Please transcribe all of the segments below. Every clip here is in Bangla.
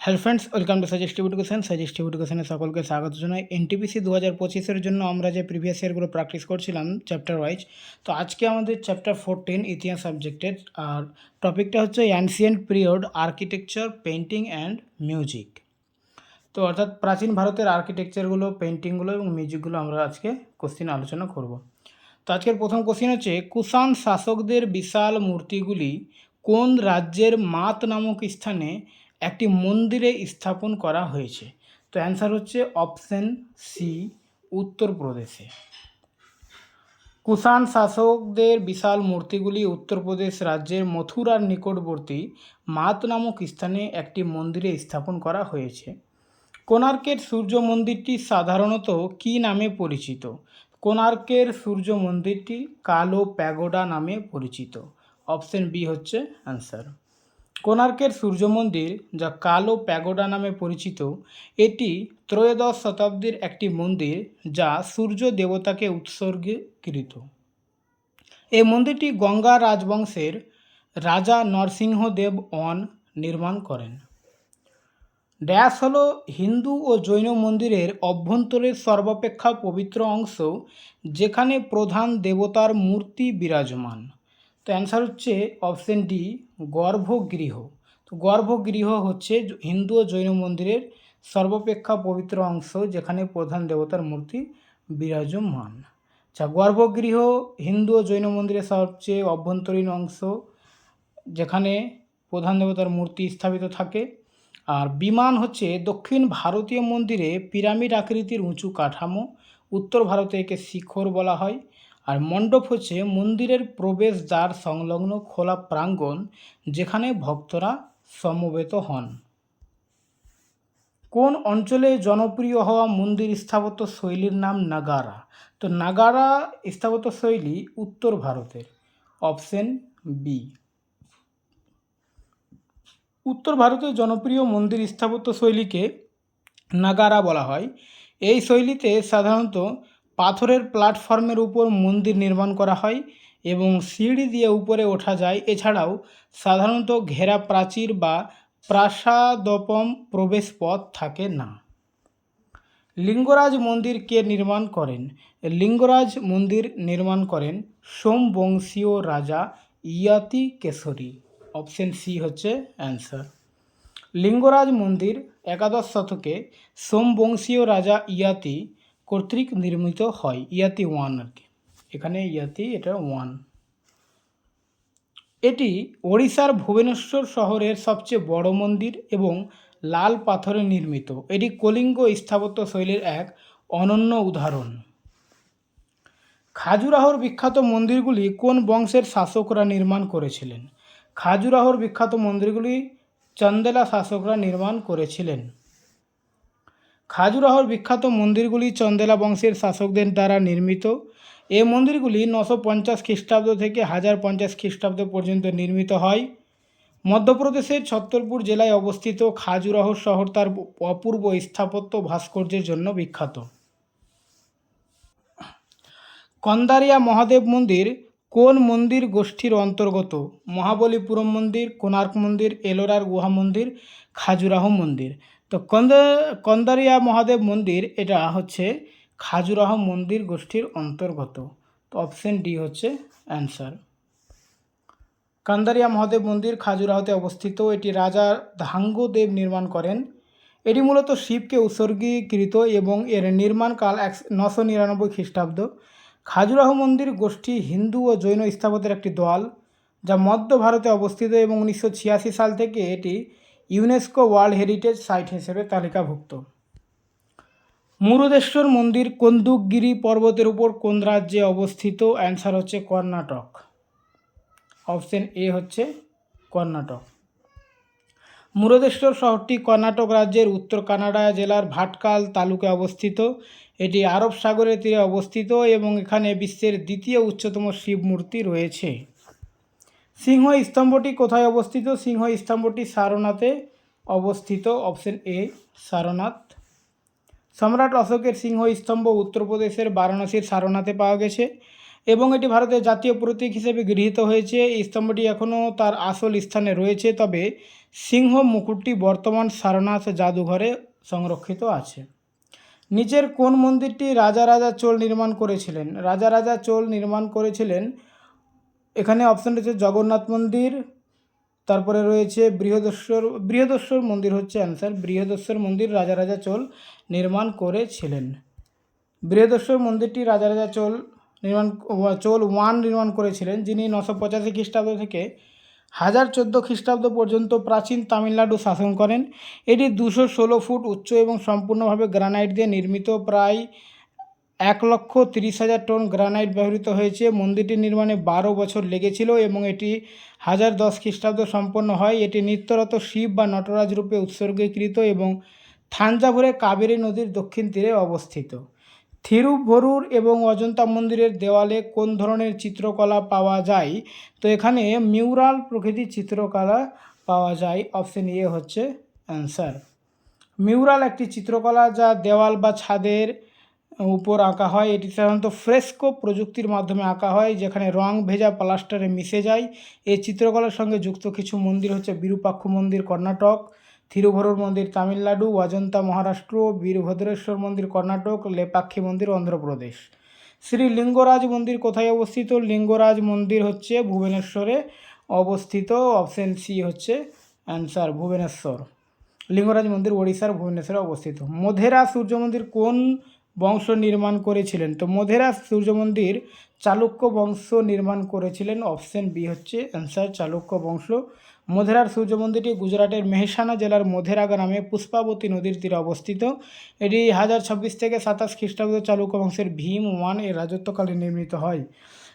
Hello friends, welcome to suggestive education suggestive এডুকেশনে সকলকে স্বাগত জানাই। এনটিপিসি দু হাজার পঁচিশের জন্য আমরা যে প্রিভিয়াস ইয়ারগুলো প্র্যাকটিস করছিলাম চ্যাপ্টার ওয়াইজ তো আজকে আমাদের চ্যাপ্টার ফোরটিন ইতিহাস সাবজেক্টের আর টপিকটা হচ্ছে ancient period architecture painting and music তো অর্থাৎ প্রাচীন ভারতের আর্কিটেকচারগুলো পেন্টিংগুলো এবং মিউজিকগুলো আমরা আজকে কোশ্চিন আলোচনা করব। তো আজকের প্রথম কোশ্চিন হচ্ছে, কুষাণ শাসকদের বিশাল মূর্তিগুলি কোন রাজ্যের মাত নামক স্থানে একটি মন্দিরে স্থাপন করা হয়েছে। তো অ্যান্সার হচ্ছে অপশন সি উত্তরপ্রদেশে। কুষাণ শাসকদের বিশাল মূর্তিগুলি উত্তরপ্রদেশ রাজ্যের মথুরার নিকটবর্তী মাত নামক স্থানে একটি মন্দিরে স্থাপন করা হয়েছে। কোণার্কের সূর্য মন্দিরটি সাধারণত কী নামে পরিচিত? কোণার্কের সূর্য মন্দিরটি কালো প্যাগোডা নামে পরিচিত। অপশন বি হচ্ছে অ্যান্সার কোণার্কের সূর্য মন্দির যা কালো প্যাগোডা নামে পরিচিত, এটি ত্রয়োদশ শতাব্দীর একটি মন্দির যা সূর্য দেবতাকে উৎসর্গীকৃত। এই মন্দিরটি গঙ্গা রাজবংশের রাজা নরসিংহদেব অন নির্মাণ করেন। ড্যাশ হল হিন্দু ও জৈন মন্দিরের অভ্যন্তরের সর্বাপেক্ষা পবিত্র অংশ, যেখানে প্রধান দেবতার মূর্তি বিরাজমান। তো অ্যান্সার হচ্ছে অপশন ডি গর্ভগৃহ। তো গর্ভগৃহ হচ্ছে হিন্দু ও জৈন মন্দিরের সর্বাপেক্ষা পবিত্র অংশ যেখানে প্রধান দেবতার মূর্তি বিরাজমান। আচ্ছা গর্ভগৃহ হিন্দু ও জৈন মন্দিরের সবচেয়ে অভ্যন্তরীণ অংশ যেখানে প্রধান দেবতার মূর্তি স্থাপিত থাকে। আর বিমান হচ্ছে দক্ষিণ ভারতীয় মন্দিরে পিরামিড আকৃতির উঁচু কাঠামো, উত্তর ভারতে একে শিখর বলা হয়। আর মণ্ডপ হচ্ছে মন্দিরের প্রবেশ দ্বার সংলগ্ন খোলা প্রাঙ্গণ যেখানে ভক্তরা সমবেত হন। কোন অঞ্চলে জনপ্রিয় হওয়া মন্দির স্থাপত্য শৈলীর নাম নাগারা? তো নাগারা স্থাপত্য শৈলী উত্তর ভারতের। অপশন বি উত্তর ভারতের জনপ্রিয় মন্দির স্থাপত্য শৈলীকে নাগারা বলা হয়। এই শৈলীতে সাধারণত পাথরের প্ল্যাটফর্মের উপর মন্দির নির্মাণ করা হয় এবং সিঁড়ি দিয়ে উপরে ওঠা যায়। এছাড়াও সাধারণত ঘেরা প্রাচীর বা প্রাসাদপম প্রবেশ পথ থাকে না। লিঙ্গরাজ মন্দির কে নির্মাণ করেন? লিঙ্গরাজ মন্দির নির্মাণ করেন সোমবংশীয় রাজা ইয়াতি কেশরী অপশন সি হচ্ছে অ্যান্সার। লিঙ্গরাজ মন্দির একাদশ শতকে সোমবংশীয় রাজা ইয়াতি কর্তৃক নির্মিত হয়, ইয়াতি ওয়ান আর কি। এখানে ইয়াতি, এটা ওয়ান। এটি ওড়িশার ভুবনেশ্বর শহরের সবচেয়ে বড় মন্দির এবং লাল পাথরে নির্মিত। এটি কলিঙ্গ স্থাপত্য শৈলীর এক অনন্য উদাহরণ। খাজুরাহোর বিখ্যাত মন্দিরগুলি কোন বংশের শাসকরা নির্মাণ করেছিলেন? খাজুরাহোর বিখ্যাত মন্দিরগুলি চন্দেলা শাসকরা নির্মাণ করেছিলেন। খাজুরাহোর বিখ্যাত মন্দিরগুলি চন্দেলা বংশের শাসকদের দ্বারা নির্মিত। এই মন্দিরগুলি নশো পঞ্চাশ খ্রিস্টাব্দ থেকে হাজার পঞ্চাশ খ্রিস্টাব্দ পর্যন্ত নির্মিত হয়। মধ্যপ্রদেশের ছত্তরপুর জেলায় অবস্থিত খাজুরাহ শহর তার অপূর্ব স্থাপত্য ভাস্কর্যের জন্য বিখ্যাত। কন্দারিয়া মহাদেব মন্দির কোন মন্দির গোষ্ঠীর অন্তর্গত? মহাবলীপুরম মন্দির, কোণার্ক মন্দির, এলোরার গুহা মন্দির, খাজুরাহ মন্দির। তো কন্দ, কন্দারিয়া মহাদেব মন্দির, এটা হচ্ছে খাজুরাহ মন্দির গোষ্ঠীর অন্তর্গত। তো অপশন ডি হচ্ছে অ্যান্সার কান্দারিয়া মহাদেব মন্দির খাজুরাহতে অবস্থিত। এটি রাজা ধাঙ্গদেব নির্মাণ করেন। এটি মূলত শিবকে উৎসর্গীকৃত এবং এর নির্মাণকাল এক নশো নিরানব্বই খ্রিস্টাব্দ। খাজুরাহ মন্দির গোষ্ঠী হিন্দু ও জৈন স্থাপত্যের একটি দল, যা মধ্য ভারতে অবস্থিত এবং উনিশশো ছিয়াশি সাল থেকে এটি ইউনেস্কো ওয়ার্ল্ড হেরিটেজ সাইট হিসেবে তালিকাভুক্ত। মুরুদেশ্বর মন্দির কন্দুকগিরি পর্বতের উপর কোন রাজ্যে অবস্থিত? অ্যান্সার হচ্ছে কর্ণাটক। অপশন এ হচ্ছে কর্ণাটক। মুরদেশ্বর শহরটি কর্ণাটক রাজ্যের উত্তর কানাডা জেলার ভাটকাল তালুকে অবস্থিত। এটি আরব সাগরের তীরে অবস্থিত এবং এখানে বিশ্বের দ্বিতীয় উচ্চতম শিব মূর্তি রয়েছে। সিংহ স্তম্ভটি কোথায় অবস্থিত? সিংহ স্তম্ভটি সারনাথে অবস্থিত। Option A, Sarnath. সম্রাট অশোকের সিংহ স্তম্ভ উত্তরপ্রদেশের বারাণসীর সারনাথে পাওয়া গেছে এবং এটি ভারতের জাতীয় প্রতীক হিসেবে গৃহীত হয়েছে। এই স্তম্ভটি এখনও তার আসল স্থানে রয়েছে, তবে সিংহ মুকুটটি বর্তমান সারনাথ জাদুঘরে সংরক্ষিত আছে। নিচের কোন মন্দিরটি রাজা রাজা চোল নির্মাণ করেছিলেন? রাজা রাজা চোল নির্মাণ করেছিলেন এখানে অপশন রয়েছে জগন্নাথ মন্দির, তারপরে রয়েছে বৃহদেশ্বর বৃহদেশ্বর মন্দির হচ্ছে অ্যান্সার বৃহদেশ্বর মন্দির রাজা রাজা চোল নির্মাণ করেছিলেন। বৃহদেশ্বর মন্দিরটি রাজা রাজা চোল নির্মাণ, চোল ওয়ান নির্মাণ করেছিলেন, যিনি নশো পঁচাশি খ্রিস্টাব্দ থেকে হাজার চোদ্দ খ্রিস্টাব্দ পর্যন্ত প্রাচীন তামিলনাড়ু শাসন করেন। এটি দুশো ষোলো ফুট উচ্চ এবং সম্পূর্ণভাবে গ্রানাইট দিয়ে নির্মিত, প্রায় এক লক্ষ তিরিশ হাজার টন গ্রানাইট ব্যবহৃত হয়েছে। মন্দিরটি নির্মাণে বারো বছর লেগেছিল এবং এটি হাজার দশ খ্রিস্টাব্দ সম্পন্ন হয়। এটি নিত্যরত শিব বা নটরাজ রূপে উৎসর্গীকৃত এবং থাঞ্জাভুরে কাবেরী নদীর দক্ষিণ তীরে অবস্থিত। থিরুভরুর এবং অজন্তা মন্দিরের দেওয়ালে কোন ধরনের চিত্রকলা পাওয়া যায়? তো এখানে মিউরাল প্রকৃতির চিত্রকলা পাওয়া যায়। অপশন এ হচ্ছে অ্যান্সার। মিউরাল একটি চিত্রকলা যা দেওয়াল বা ছাদের উপর আঁকা হয়। এটি সাধারণত ফ্রেস্কো প্রযুক্তির মাধ্যমে আঁকা হয়, যেখানে রং ভেজা প্লাস্টারে মিশে যায়। এই চিত্রকলার সঙ্গে যুক্ত কিছু মন্দির হচ্ছে বিরূপাক্ষ মন্দির কর্ণাটক, থিরুভরুর মন্দির তামিলনাড়ু, অজন্তা মহারাষ্ট্র, বীরভদ্রেশ্বর মন্দির কর্ণাটক, লেপাক্ষী মন্দির, অন্ধ্রপ্রদেশ। শ্রী লিঙ্গরাজ মন্দির কোথায় অবস্থিত? লিঙ্গরাজ মন্দির হচ্ছে ভুবনেশ্বরে অবস্থিত। অপশন সি হচ্ছে অ্যান্সার, ভুবনেশ্বর। লিঙ্গরাজ মন্দির, ওড়িশার ভুবনেশ্বরে অবস্থিত। মোধেরা সূর্য মন্দির কোন বংশ নির্মাণ করেছিলেন। তো মোধেরা সূর্য মন্দির চালুক্য বংশ নির্মাণ করেছিলেন। অপশন বি হচ্ছে অ্যান্সার, চালুক্য বংশ। মোধেরার সূর্য মন্দিরটি গুজরাটের মেহসানা জেলার মোধেরা গ্রামে পুষ্পাবতী নদীর তীরে অবস্থিত। এটি হাজার ছাব্বিশ থেকে সাতাশ খ্রিস্টাব্দ চালুক্য বংশের ভীম ওয়ানের রাজত্বকালে নির্মিত হয়।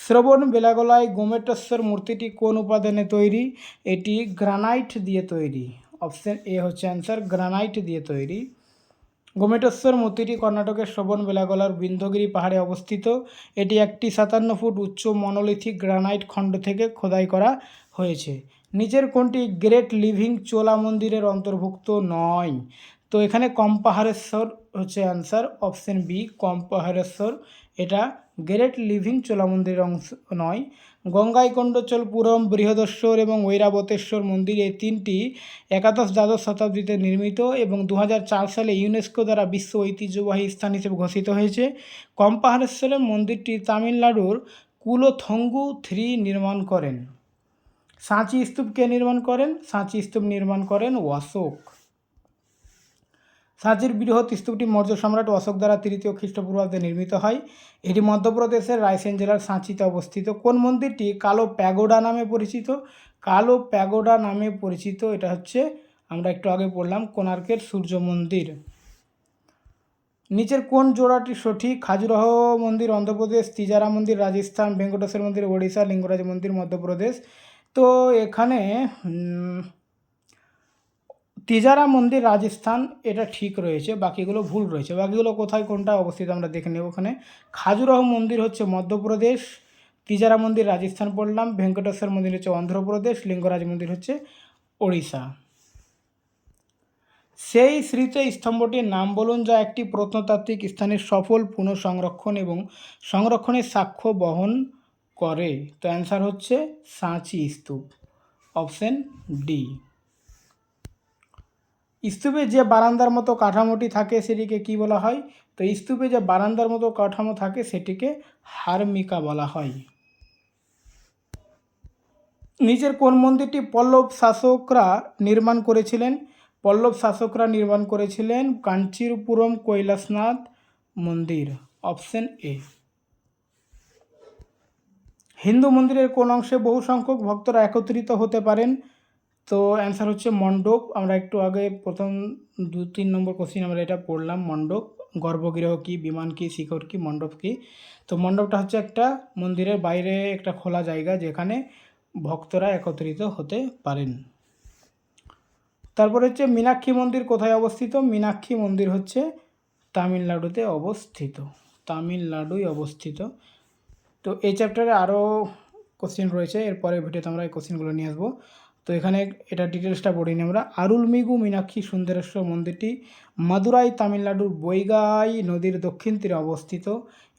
শ্রবণ বেলাগোলায় গোমেটেশ্বর মূর্তিটি কোন উপাদানে তৈরি? এটি গ্রানাইট দিয়ে তৈরি। অপশন এ হচ্ছে অ্যান্সার, গ্রানাইট দিয়ে তৈরি। গোমেটেশ্বর মূর্তিটি কর্ণাটকের শ্রবণ বেলাগলার বিন্ধ্যগিরি পাহাড়ে অবস্থিত। এটি একটি সাতান্ন ফুট উচ্চ মনোলিথিক গ্রানাইট খণ্ড থেকে খোদাই করা হয়েছে। নিচের কোনটি গ্রেট লিভিং চোলা মন্দিরের অন্তর্ভুক্ত নয়। তো এখানে কম্পাহারেশ্বর হচ্ছে অ্যান্সার, অপশন বি, কম্পাহারেশ্বর। এটা গ্রেট লিভিং চোলা মন্দিরের অংশ নয়। গঙ্গাইকণ্ডচলপুরম, বৃহদেশ্বর এবং ঐরাবতেশ্বর মন্দির এই তিনটি একাদশ দ্বাদশ শতাব্দীতে নির্মিত এবং দু হাজার চার সালে ইউনেস্কো দ্বারা বিশ্ব ঐতিহ্যবাহী স্থান হিসেবে ঘোষিত হয়েছে। কম্পাহারেশ্বরের মন্দিরটি তামিলনাড়ুর কুলোথঙ্গু থ্রি নির্মাণ করেন। সাঁচি স্তূপ কে নির্মাণ করেন, সাঁচি স্তূপ নির্মাণ করেন অশোক সাঁচির বৃহৎ স্তূপটি মৌর্য সম্রাট অশোক দ্বারা তৃতীয় খ্রিস্টপূর্বাব্দে নির্মিত হয়। এটি মধ্যপ্রদেশের রায়সেন জেলার সাঁচিতে অবস্থিত। কোন মন্দিরটি? কালো প্যাগোডা নামে পরিচিত। কালো প্যাগোডা নামে পরিচিত। এটা হচ্ছে, আমরা একটু আগে পড়লাম, কোণার্কের সূর্য মন্দির। নিচের কোন জোড়াটি সঠিক? খাজুরাহ মন্দির, অন্ধ্রপ্রদেশ, তিজারা মন্দির, রাজস্থান, ভেঙ্কটেশ্বর মন্দির, ওড়িশা, লিঙ্গরাজ মন্দির, মধ্যপ্রদেশ। তো এখানে তিজারা মন্দির রাজস্থান, এটা ঠিক রয়েছে, বাকিগুলো ভুল রয়েছে। বাকিগুলো কোথায়, কোনটা অবস্থিত আমরা দেখে নেব ওখানে। খাজুরাহ মন্দির হচ্ছে মধ্যপ্রদেশ তিজারা মন্দির রাজস্থান পড়লাম ভেঙ্কটেশ্বর মন্দির হচ্ছে অন্ধ্রপ্রদেশ, লিঙ্গরাজ মন্দির হচ্ছে ওড়িশা। সেই স্মৃত স্তম্ভটির নাম বলুন, যা একটি প্রত্নতাত্ত্বিক স্থানের সফল পুনঃসংরক্ষণ এবং সংরক্ষণের সাক্ষ্য বহন করে। তো অ্যান্সার হচ্ছে সাঁচি স্তূপ, অপশন ডি। স্তূপে যে বারান্দার মতো কাঠামোটি থাকে সেটিকে কি বলা হয়? তো স্তূপে যে বারান্দার মতো কাঠামো থাকে সেটিকে হারমিকা বলা হয়। নিচের কোন মন্দিরটি পল্লব শাসকরা নির্মাণ করেছিলেন? পল্লব শাসকরা নির্মাণ করেছিলেন কাঞ্চিরপুরম কৈলাসনাথ মন্দির, অপশন এ। হিন্দু মন্দিরের কোন অংশে বহু সংখ্যক ভক্তরা একত্রিত হতে পারেন? তো অ্যান্সার হচ্ছে মণ্ডপ। আমরা একটু আগে প্রথম দু তিন নম্বর কোশ্চিন আমরা এটা পড়লাম, মণ্ডপ। গর্ভগৃহ কি, বিমান কি, শিখর কি, মণ্ডপ কি? তো মণ্ডপটা হচ্ছে একটা মন্দিরের বাইরে একটা খোলা জায়গা যেখানে ভক্তরা একত্রিত হতে পারেন। তারপর হচ্ছে মীনাক্ষী মন্দির কোথায় অবস্থিত? মীনাক্ষী মন্দির হচ্ছে তামিলনাড়ুতে অবস্থিত। তামিলনাড়ুই অবস্থিত। তো এই চ্যাপ্টারে আরও কোশ্চেন রয়েছে, এরপরে ভিডিওতে আমরা এই কোশ্চেনগুলো নিয়ে আসব। এখানে এটা ডিটেলসটা পড়িনি আমরা। আরুলমিগু মীনাক্ষী সুন্দরেশ্বর মন্দিরটি মাদুরাই তামিলনাড়ুর বৈগাই নদীর দক্ষিণ তীরে অবস্থিত।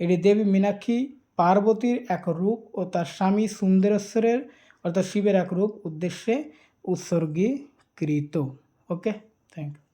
এটি দেবী মীনাক্ষী পার্বতীর এক রূপ ও তার স্বামী সুন্দরেশ্বরের অর্থাৎ শিবের এক রূপ উদ্দেশ্যে উৎসর্গীকৃত। Okay thank you